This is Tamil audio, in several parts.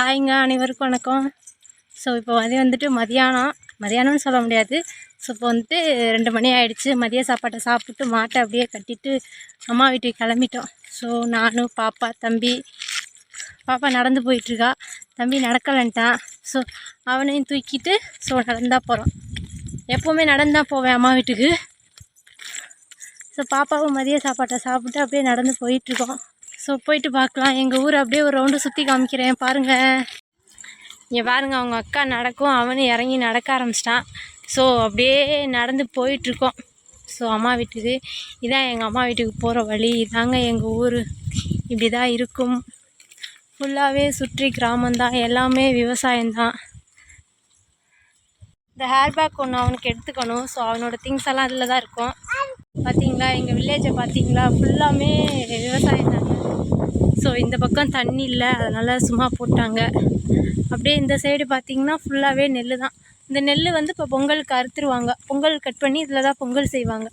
ஹாய்ங்க அனைவருக்கும் வணக்கம். ஸோ இப்போ வந்து வந்துட்டு மதியானம். மதியானம்னு சொல்ல முடியாது. ஸோ இப்போ வந்துட்டு ரெண்டு மணி ஆகிடுச்சு மதிய சாப்பாட்டை சாப்பிட்டு மாட்டை அப்படியே கட்டிட்டு அம்மா வீட்டுக்கு கிளம்பிட்டோம். ஸோ நானும் பாப்பா தம்பி. பாப்பா நடந்து போயிட்டுருக்கா. தம்பி நடக்கலன்ட்டான். ஸோ அவனையும் தூக்கிட்டு ஸோ நடந்தால் போகிறோம் எப்போவுமே நடந்தால் போவேன் அம்மா வீட்டுக்கு. ஸோ பாப்பாவும் மதிய சாப்பாட்டை சாப்பிட்டு அப்படியே நடந்து போயிட்டுருக்கோம். ஸோ போயிட்டு பார்க்கலாம். எங்கள் ஊர் அப்படியே ஒரு ரவுண்டு சுற்றி காமிக்கிறேன். பாருங்கள் இங்கே பாருங்கள் அவங்க அக்கா நடக்கும். அவனும் இறங்கி நடக்க ஆரம்பிச்சிட்டான். ஸோ அப்படியே நடந்து போயிட்டுருக்கோம். ஸோ அம்மா வீட்டுக்கு. இதான் எங்கள் அம்மா வீட்டுக்கு போகிற வழி. இதாங்க எங்கள் ஊர். இப்படி தான் இருக்கும். ஃபுல்லாகவே சுற்றி கிராமந்தான் எல்லாமே விவசாயம்தான். இந்த ஹேர் பேக் ஒன்று அவனுக்கு எடுத்துக்கணும். ஸோ அவனோட திங்ஸ் எல்லாம் அதில் தான் இருக்கும். பார்த்தீங்களா எங்கள் வில்லேஜை பார்த்தீங்களா ஃபுல்லாமே விவசாயம் தான் ஸோ இந்த பக்கம் தண்ணி இல்லை அதனால் சும்மா போட்டாங்க. அப்படியே இந்த சைடு பார்த்தீங்கன்னா ஃபுல்லாகவே நெல் தான். இந்த நெல் வந்து இப்போ பொங்கலுக்கு அறுத்துருவாங்க பொங்கல் கட் பண்ணி இதில் தான் பொங்கல் செய்வாங்க.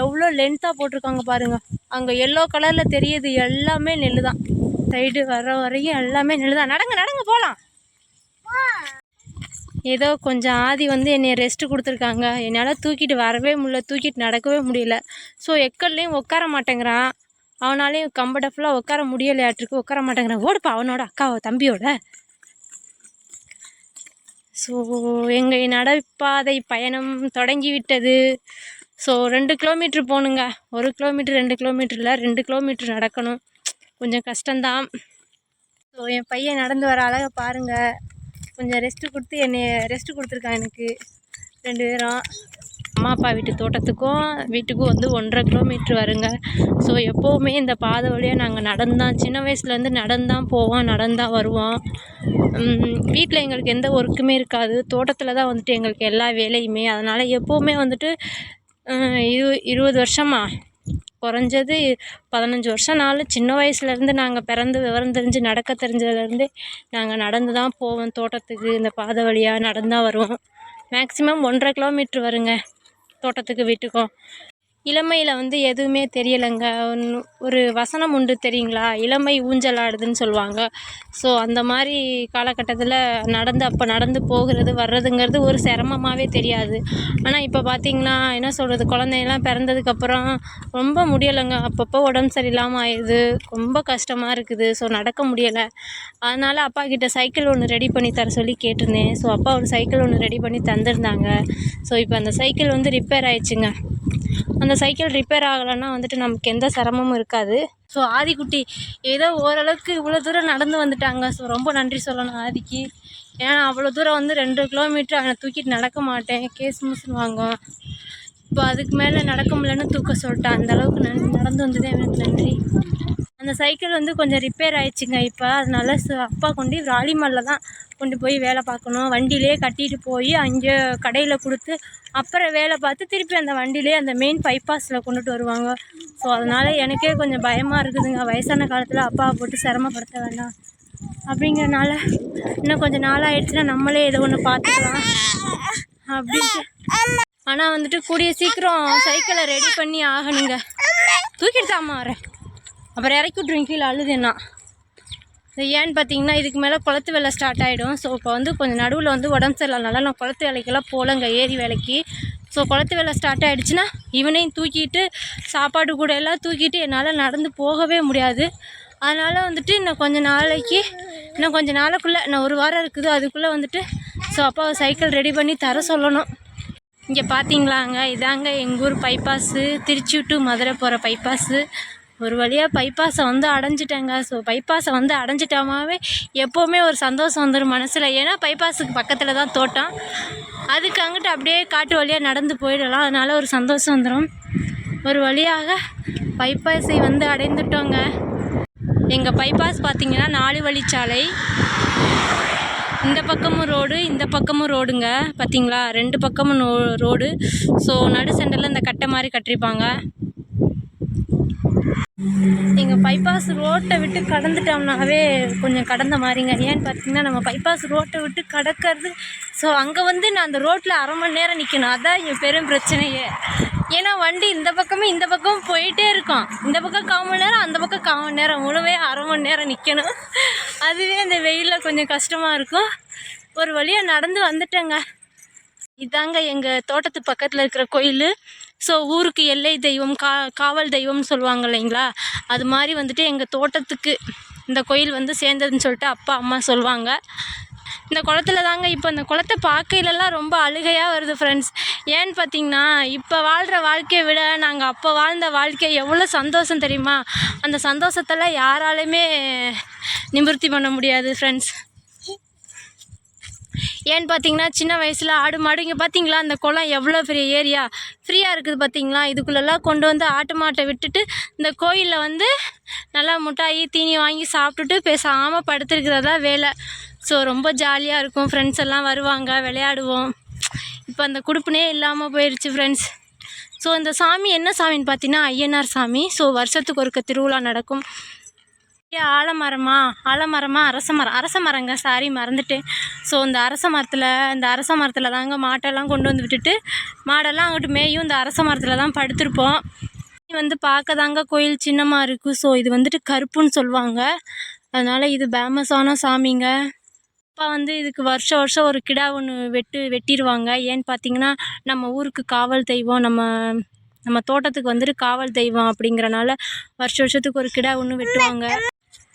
எவ்வளோ லென்த்தாக போட்டிருக்காங்க பாருங்கள் அங்கே எல்லோ கலரில் தெரியுது எல்லாமே நெல் தான். சைடு வர வரையும் எல்லாமே நெல் தான். நடங்க நடங்க போகலாம் ஏதோ கொஞ்சம் ஆதி வந்து என்னை ரெஸ்ட்டு கொடுத்துருக்காங்க. என்னால் தூக்கிட்டு வரவே முடியல தூக்கிட்டு நடக்கவே முடியல. ஸோ எக்கல்லையும் உட்கார மாட்டேங்கிறான். அவனாலையும் கம்ஃபர்டபுளாக உட்கார முடியலையாட்டிருக்கு. உட்கார மாட்டேங்கிறான் ஓடுப்பா அவனோட அக்காவை தம்பியோட. ஸோ எங்கள் நடைபாதை பயணம் தொடங்கி விட்டது ஸோ ரெண்டு கிலோமீட்ரு போகணுங்க ஒரு கிலோமீட்ரு ரெண்டு கிலோமீட்டரில் ரெண்டு கிலோமீட்ரு நடக்கணும். கொஞ்சம் கஷ்டந்தான் ஸோ என் பையன் நடந்து வர அழகை பாருங்கள் கொஞ்சம் ரெஸ்ட்டு கொடுத்து என்னை ரெஸ்ட்டு கொடுத்துருக்கான் எனக்கு. ரெண்டு பேரும். அம்மா அப்பா வீட்டு தோட்டத்துக்கும் வீட்டுக்கும் வந்து ஒன்றரை கிலோமீட்ரு வருங்க. ஸோ எப்போவுமே இந்த பாதை வழியாக நாங்கள் நடந்தான் சின்ன வயசுலேருந்து நடந்தான் போவோம் நடந்தான் வருவோம். வீட்டில் எங்களுக்கு எந்த ஒர்க்குமே இருக்காது. தோட்டத்தில் தான் வந்துட்டு எங்களுக்கு எல்லா வேலையுமே. அதனால் எப்போவுமே வந்துட்டு இரு இருபது வருஷமா? குறைஞ்சது பதினஞ்சு வருஷம்னாலும் சின்ன வயசுலேருந்து நாங்கள் பிறந்து விவரம் தெரிஞ்சு நடக்க தெரிஞ்சதுலேருந்தே நாங்கள் நடந்து தான் போவோம் தோட்டத்துக்கு இந்த பாதை வழியாக நடந்து தான் வருவோம். மேக்ஸிமம் ஒன்றரை கிலோமீட்ரு வருங்க. தோட்டத்துக்கு வீட்டுக்கும் இளமையில் வந்து எதுவுமே தெரியலைங்க. ஒன்று ஒரு வசனம் உண்டு தெரியுங்களா? இளமை ஊஞ்சலாடுதுன்னு சொல்லுவாங்க. ஸோ அந்த மாதிரி காலகட்டத்தில் நடந்து அப்போ நடந்து போகிறது வர்றதுங்கிறது ஒரு சிரமமாகவே தெரியாது. ஆனால் இப்போ பார்த்திங்கன்னா என்ன சொல்கிறது குழந்தையெல்லாம் பிறந்ததுக்கப்புறம் ரொம்ப முடியலைங்க. அப்பப்போ உடம்பு சரியில்லாமல் ஆயிடுது. ரொம்ப கஷ்டமாக இருக்குது. ஸோ நடக்க முடியலை. அதனால் அப்பா கிட்ட சைக்கிள் ஒன்று ரெடி பண்ணி தர சொல்லி கேட்டிருந்தேன். ஸோ அப்பா ஒரு சைக்கிள் ஒன்று ரெடி பண்ணி தந்திருந்தாங்க. ஸோ இப்போ அந்த சைக்கிள் வந்து ரிப்பேர் ஆயிடுச்சுங்க. அந்த சைக்கிள் ரிப்பேர் ஆகலைன்னா வந்துட்டு நமக்கு எந்த சிரமமும் இருக்காது. ஸோ ஆதிக்குட்டி ஏதோ ஓரளவுக்கு இவ்வளோ தூரம் நடந்து வந்துட்டாங்க. ஸோ ரொம்ப நன்றி சொல்லணும் ஆதிக்கு. ஏன்னா அவ்வளோ தூரம் வந்து ரெண்டு கிலோமீட்டர் அவனை தூக்கிட்டு நடக்க மாட்டேன். கேஸ் மிஸ்னு வாங்கும் இப்போ அதுக்கு மேலே நடக்க முடியலன்னு தூக்க சொல்லிட்டான். அந்தளவுக்கு நன் நன்றி நடந்து வந்ததே எனக்கு நன்றி. அந்த சைக்கிள் வந்து கொஞ்சம் ரிப்பேர் ஆயிடுச்சுங்க இப்போ. அதனால அப்பா கொண்டு ராலிமல்ல தான் கொண்டு போய் வேலை பார்க்கணும். வண்டியிலே கட்டிட்டு போய் அங்கே கடையில் கொடுத்து அப்புறம் வேலை பார்த்து திருப்பி அந்த வண்டியிலே அந்த மெயின் பைபாஸில் கொண்டுட்டு வருவாங்க. ஸோ அதனால் எனக்கே கொஞ்சம் பயமாக இருக்குதுங்க. வயசான காலத்தில் அப்பாவை போட்டு சிரமப்படுத்த வேண்டாம். அப்படிங்கிறனால இன்னும் கொஞ்சம் நாளாகிடுச்சுன்னா நம்மளே ஏதோ ஒன்று பார்த்துக்கலாம். அப்படின்ட்டு. ஆனால் வந்துட்டு கூடிய சீக்கிரம் சைக்கிளை ரெடி பண்ணி ஆகணுங்க. தூக்கிட்டு தாம்மா வரேன் அப்புறம் இறக்கி விட்ருவீங்க கீழே அழுதுன்னா. ஏன்னு பார்த்தீங்கன்னா இதுக்கு மேலே குளத்து வேலை ஸ்டார்ட் ஆகிடும் ஸோ இப்போ வந்து கொஞ்சம் நடுவில் வந்து உடம்பு சரியில்லாதனால நான் குளத்து வேலைக்கெல்லாம் போகலங்க. ஏரி வேலைக்கு. ஸோ குளத்து வேலை ஸ்டார்ட் ஆகிடுச்சுன்னா இவனையும் தூக்கிட்டு சாப்பாடு கூட எல்லாம் தூக்கிட்டு என்னால் நடந்து போகவே முடியாது. அதனால் வந்துட்டு இன்னும் கொஞ்சம் நாளைக்கு இன்னும் கொஞ்சம் நாளைக்குள்ளே இன்னும் ஒரு வாரம் இருக்குது. அதுக்குள்ளே வந்துட்டு ஸோ அப்பாவை சைக்கிள் ரெடி பண்ணி தர சொல்லணும். இங்கே பார்த்தீங்களாங்க இதாங்க எங்கள் ஊர் பைபாஸு திருச்சி டு மதுரை போகிற பைபாஸு ஒரு வழியாக பைபாஸை வந்து அடைஞ்சிட்டேங்க. ஸோ பைபாஸை வந்து அடைஞ்சிட்டோமாவே எப்போவுமே ஒரு சந்தோஷம் வந்துடும் மனசில். ஏன்னா பைபாஸுக்கு பக்கத்தில் தான் தோட்டம். அதுக்கு அங்கிட்டு அப்படியே காட்டு வழியாக நடந்து போயிடலாம். அதனால் ஒரு சந்தோஷம் வந்துடும் ஒரு வழியாக பைபாஸை வந்து அடைந்துட்டோங்க. எங்கள் பைபாஸ் பார்த்திங்கன்னா நாலு வழிச்சாலை. இந்த பக்கமும் ரோடு இந்த பக்கமும் ரோடுங்க. பார்த்தீங்களா ரெண்டு பக்கமும் ரோடு. ஸோ நடு சென்டரில் இந்த கட்டை மாதிரி கட்டிருப்பாங்க எங்கள் பைபாஸ் ரோட்டை விட்டு கடந்துட்டோம்னாவே கொஞ்சம் கடந்த மாதிரிங்க. ஏன்னு பார்த்தீங்கன்னா நம்ம பைபாஸ் ரோட்டை விட்டு கடக்கிறது ஸோ அங்கே வந்து நான் அந்த ரோட்டில் அரை மணி நேரம் நிற்கணும் அதான் என் பெரும் பிரச்சனையே. ஏன்னா வண்டி இந்த பக்கமே இந்த பக்கமும் போயிட்டே இருக்கும். இந்த பக்கம் கால் மணி நேரம் அந்த பக்கம் கால் மணி நேரம். உணவே அரை மணி நேரம் நிற்கணும் அதுவே அந்த வெயிலில் கொஞ்சம் கஷ்டமாக இருக்கும். ஒரு வழியாக நடந்து வந்துட்டேங்க. இதாங்க எங்கள் தோட்டத்து பக்கத்தில் இருக்கிற கோயில். ஸோ ஊருக்கு எல்லை தெய்வம் கா காவல் தெய்வம்னு சொல்லுவாங்க இல்லைங்களா? அது மாதிரி வந்துட்டு எங்கள் தோட்டத்துக்கு இந்த கோயில் வந்து சேர்ந்ததுன்னு சொல்லிட்டு அப்பா அம்மா சொல்லுவாங்க. இந்த குளத்துல தாங்க இப்போ இந்த குளத்தை பார்க்கையிலலாம் ரொம்ப அழுகையாக வருது ஃப்ரெண்ட்ஸ் ஏன்னு பார்த்தீங்கன்னா இப்போ வாழ்கிற வாழ்க்கையை விட நாங்கள் அப்போ வாழ்ந்த வாழ்க்கை எவ்வளோ சந்தோஷம் தெரியுமா? அந்த சந்தோஷத்தெல்லாம் யாராலையுமே நிவர்த்தி பண்ண முடியாது ஃப்ரெண்ட்ஸ் ஏன்னு பார்த்தீங்கன்னா சின்ன வயசில் ஆடு மாடு இங்கே பார்த்தீங்களா அந்த குளம் எவ்வளோ பெரிய ஏரியா? ஃப்ரீயாக இருக்குது பார்த்தீங்களா இதுக்குள்ளெல்லாம் கொண்டு வந்து ஆட்டு மாட்டை விட்டுட்டு இந்த கோயிலில் வந்து நல்லா முட்டாயி தீனி வாங்கி சாப்பிட்டுட்டு பேசாமல் படுத்துருக்கிறதா வேலை. ஸோ ரொம்ப ஜாலியாக இருக்கும். ஃப்ரெண்ட்ஸ் எல்லாம் வருவாங்க விளையாடுவோம். இப்போ அந்த குடுப்புனே இல்லாமல் போயிடுச்சு ஃப்ரெண்ட்ஸ் ஸோ இந்த சாமி என்ன சாமின்னு பார்த்தீங்கன்னா ஐயனார் சாமி. ஸோ வருஷத்துக்கு ஒருக்க திருவிழா நடக்கும். ஆலமரமா? ஆலமரமா? அரச மரம் அரச மரங்க சாரி மறந்துட்டேன். ஸோ இந்த அரச மரத்தில் இந்த அரச மரத்தில் தாங்க மாட்டெல்லாம் கொண்டு வந்து விட்டுட்டு மாடெல்லாம் அங்கிட்டு மேயும். இந்த அரச மரத்தில் தான் படுத்திருப்போம். வந்து பார்க்க தாங்க கோயில் சின்னமாக இருக்குது ஸோ இது வந்துட்டு கருப்புன்னு சொல்லுவாங்க. அதனால் இது ஃபேமஸான சாமிங்க. அப்பா வந்து இதுக்கு வருஷம் வருஷம் ஒரு கிடா ஒன்று வெட்டு வெட்டிடுவாங்க ஏன்னு பார்த்தீங்கன்னா நம்ம ஊருக்கு காவல் தெய்வம் நம்ம நம்ம தோட்டத்துக்கு வந்துட்டு காவல் தெய்வம் அப்படிங்கிறனால வருஷ வருஷத்துக்கு ஒரு கிடா ஒன்று வெட்டுவாங்க.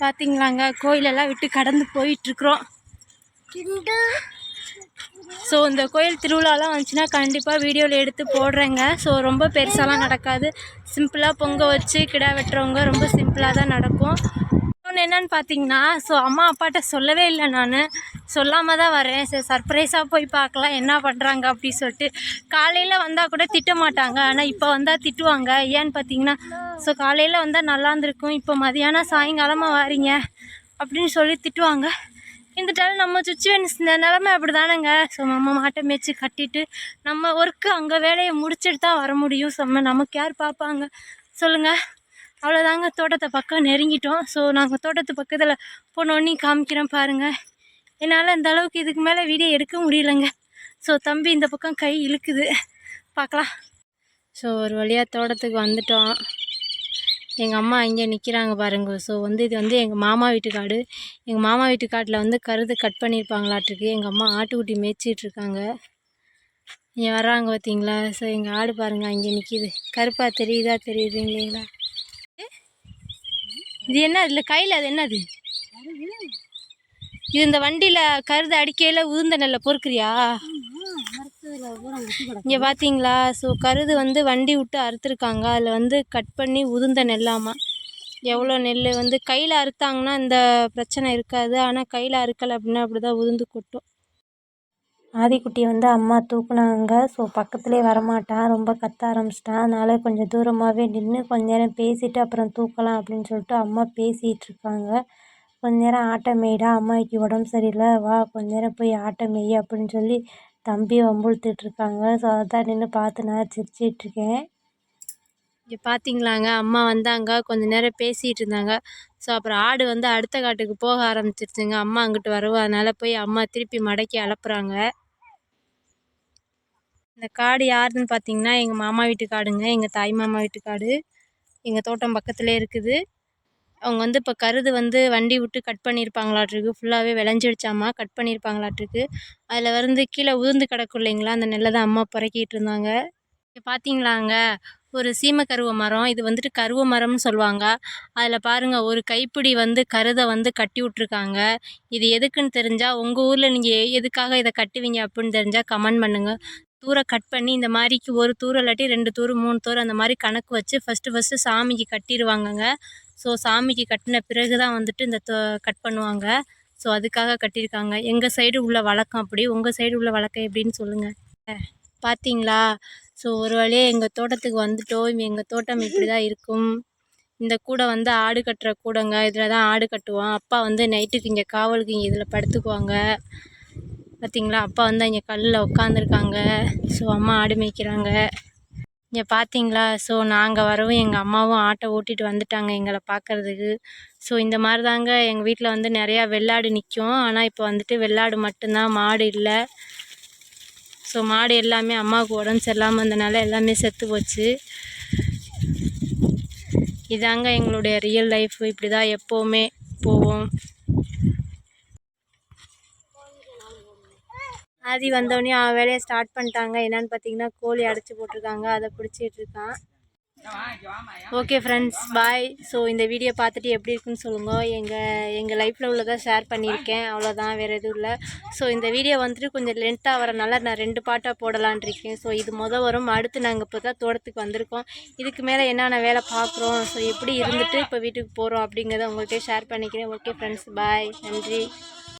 பார்த்தீங்களாங்க கோயிலெல்லாம் விட்டு கடந்து போயிட்டுருக்குறோம். ஸோ இந்த கோயில் திருவிழாலாம் வந்துச்சுன்னா கண்டிப்பாக வீடியோவில் எடுத்து போடுறேங்க. ஸோ ரொம்ப பெருசாலாம் நடக்காது. சிம்பிளாக பொங்க வச்சு கிடா வெட்டுறவங்க ரொம்ப சிம்பிளாக தான் நடக்கும். இன்னொன்று என்னன்னு பார்த்தீங்கன்னா ஸோ அம்மா அப்பாட்ட சொல்லவே இல்லை நான். சொல்லாமல் தான் வரேன். சரி சர்ப்ரைஸாக போய் பார்க்கலாம் என்ன பண்ணுறாங்க அப்படி சொல்லிட்டு. காலையில் வந்தால் கூட திட்ட மாட்டாங்க. ஆனால் இப்போ வந்தால் திட்டுவாங்க. ஏன்னு பார்த்தீங்கன்னா ஸோ காலையில் வந்தால் நல்லா இருந்திருக்கும். இப்போ மதியானம் சாயங்காலமாக வாரீங்க அப்படின்னு சொல்லி திட்டுவாங்க. இந்த டைம் நம்ம சுச்சுவேஷன்ஸ் இந்த நிலமை அப்படி தானேங்க ஸோ நம்ம மாட்டை மேய்ச்சி கட்டிட்டு நம்ம ஒர்க்கு அங்கே வேலையை முடிச்சுட்டு தான் வர முடியும். செம்ம நமக்கு யார் பார்ப்பாங்க? சொல்லுங்கள் அவ்வளோதாங்க தோட்டத்தை பக்கம் நெருங்கிட்டோம். ஸோ நாங்கள் தோட்டத்து பக்கத்தில் போனோன்னே காமிக்கிறேன் பாருங்கள் என்னால் இந்த அளவுக்கு இதுக்கு மேலே வீடியோ எடுக்க முடியலங்க. ஸோ தம்பி இந்த பக்கம் கை இழுக்குது. பார்க்கலாம் ஸோ ஒரு வழியாக தோட்டத்துக்கு வந்துட்டோம். எங்கள் அம்மா இங்கே நிற்கிறாங்க பாருங்க. ஸோ வந்து இது வந்து எங்கள் மாமா வீட்டு காடு எங்கள் மாமா வீட்டு காட்டில் வந்து கருது கட் பண்ணியிருப்பாங்களாட்டிருக்கு எங்கள் அம்மா ஆட்டுக்குட்டி மேய்ச்சிட்ருக்காங்க. இங்கே வர்றாங்க பார்த்தீங்களா ஸோ எங்கள் ஆடு பாருங்கள் அங்கே நிற்கிது கருப்பாக தெரியுதா தெரியுது இல்லைங்களா? இது என்ன இதில் கையில் அது என்னது? இது இந்த வண்டியில் கருது அடிக்கையில் உதிர்ந்த நெல்லை பொறுக்கிறியா? இங்கே பார்த்தீங்களா ஸோ கருது வந்து வண்டி விட்டு அறுத்துருக்காங்க. அதில் வந்து கட் பண்ணி உதுந்த நெல்லாமா? எவ்வளோ நெல் வந்து கையில் அறுத்தாங்கன்னா இந்த பிரச்சனை இருக்காது. ஆனால் கையில் அறுக்கலை அப்படின்னா அப்படி தான் உதிர்ந்து கொட்டும். ஆதிக்குட்டியை வந்து அம்மா தூக்குனாங்க. ஸோ பக்கத்துலேயே வரமாட்டான் ரொம்ப கத்த ஆரம்பிச்சிட்டான் அதனால் கொஞ்சம் தூரமாகவே நின்று கொஞ்ச நேரம் பேசிவிட்டு அப்புறம் தூக்கலாம் அப்படின்னு சொல்லிட்டு அம்மா பேசிகிட்டு இருக்காங்க. கொஞ்ச நேரம் ஆட்டை மேய்டா. அம்மாவுக்கு உடம்பு சரியில்லை. வா கொஞ்ச நேரம் போய் ஆட்டை மேய் அப்படின்னு சொல்லி தம்பி வம்புழுத்துட்ருக்காங்க ஸோ அதான் நின்று பார்த்து நான் சிரிச்சிட்ருக்கேன் இங்கே பார்த்தீங்களாங்க அம்மா வந்தாங்க. கொஞ்ச நேரம் பேசிகிட்டு இருந்தாங்க. ஸோ அப்புறம் ஆடு வந்து அடுத்த காட்டுக்கு போக ஆரம்பிச்சிருச்சுங்க. அம்மா அங்கிட்டு வரவும் அதனால் போய் அம்மா திருப்பி மடக்கி அலப்புறாங்க. இந்த காடு யாருதுன்னு பார்த்தீங்கன்னா எங்கள் மாமா வீட்டு காடுங்க எங்கள் தாய் மாமா வீட்டு காடு எங்கள் தோட்டம் பக்கத்துலேயே இருக்குது. அவங்க வந்து இப்போ கருது வந்து வண்டி விட்டு கட் பண்ணியிருப்பாங்களாட்ருக்கு ஃபுல்லாகவே விளைஞ்சிடுச்சாம்மா கட் பண்ணியிருப்பாங்களாட்ருக்கு அதில் வந்து கீழே உதிர்ந்து கிடக்கும் இல்லைங்களா? அந்த நெல்லை தான் அம்மா புறக்கிட்டு இருந்தாங்க. இங்கே பார்த்தீங்களாங்க ஒரு சீம கருவ மரம். இது வந்துட்டு கருவ மரம்னு சொல்லுவாங்க. அதில் பாருங்கள் ஒரு கைப்பிடி வந்து கருதை வந்து கட்டி விட்ருக்காங்க இது எதுக்குன்னு தெரிஞ்சால் உங்கள் ஊரில் நீங்கள் எதுக்காக இதை கட்டுவீங்க அப்படின்னு தெரிஞ்சால் கமெண்ட் பண்ணுங்கள் தூரை கட் பண்ணி இந்த மாதிரிக்கு ஒரு தூரம் இல்லாட்டி ரெண்டு தூரம் மூணு தூரம் அந்த மாதிரி கணக்கு வச்சு ஃபஸ்ட்டு ஃபஸ்ட்டு சாமிக்கு கட்டிடுவாங்கங்க ஸோ சாமிக்கு கட்டின பிறகு தான் வந்துட்டு இந்த கட் பண்ணுவாங்க. ஸோ அதுக்காக கட்டியிருக்காங்க எங்கள் சைடு உள்ள வழக்கம் அப்படி உங்கள் சைடு உள்ள வழக்கம் எப்படின்னு சொல்லுங்கள் பார்த்தீங்களா ஸோ ஒரு வழியாக எங்கள் தோட்டத்துக்கு வந்துட்டோம். எங்கள் தோட்டம் இப்படி தான் இருக்கும். இந்த கூடை வந்து ஆடு கட்டுற கூடைங்க இதில் தான் ஆடு கட்டுவோம் அப்பா வந்து நைட்டுக்கு இங்கே காவலுக்கு இங்கே இதில் படுத்துக்குவாங்க. பார்த்தீங்களா அப்பா வந்து இங்கே கல்லில் உட்காந்துருக்காங்க ஸோ அம்மா ஆடு மேய்க்கிறாங்க. இங்கே பார்த்தீங்களா ஸோ நாங்கள் வரவும் எங்கள் அம்மாவும் ஆட்டை ஓட்டிகிட்டு வந்துட்டாங்க எங்களை பார்க்கறதுக்கு ஸோ இந்த மாதிரி தாங்க எங்கள் வீட்டில் வந்து நிறையா வெள்ளாடு நிற்கும் ஆனால் இப்போ வந்துட்டு வெள்ளாடு மட்டும்தான் மாடு இல்லை. ஸோ மாடு எல்லாமே அம்மாவுக்கு உடம்பு சரியில்லாமல் இருந்தனால எல்லாமே செத்து போச்சு. இதாங்க எங்களுடைய ரியல் லைஃப் இப்படி தான் எப்போவுமே போவோம். ஆதி வந்தோடனே அவன் வேலையை ஸ்டார்ட் பண்ணிட்டாங்க. என்னன்னு பார்த்தீங்கன்னா கோழி அடைச்சி போட்டிருக்காங்க. அதை பிடிச்சிட்டு இருக்கான். ஓகே ஃப்ரெண்ட்ஸ் பாய் ஸோ இந்த வீடியோ பார்த்துட்டு எப்படி இருக்குன்னு சொல்லுங்கள் எங்கள் எங்கள் லைஃப்பில் உள்ளதை ஷேர் பண்ணியிருக்கேன். அவ்வளோதான் வேறு எதுவும் இல்லை. ஸோ இந்த வீடியோ வந்துட்டு கொஞ்சம் லென்த்தாக வரனால நான் ரெண்டு பாட்டாக போடலான் இருக்கேன். ஸோ இது மொதல் வரும். அடுத்து நாங்கள் இப்போ தான் தோட்டத்துக்கு வந்திருக்கோம். இதுக்கு மேலே என்னென்ன வேலை பார்க்குறோம்? ஸோ எப்படி இருந்துட்டு இப்போ வீட்டுக்கு போகிறோம் அப்படிங்கிறத உங்கள்கிட்ட ஷேர் பண்ணிக்கிறேன். ஓகே ஃப்ரெண்ட்ஸ் பாய் நன்றி.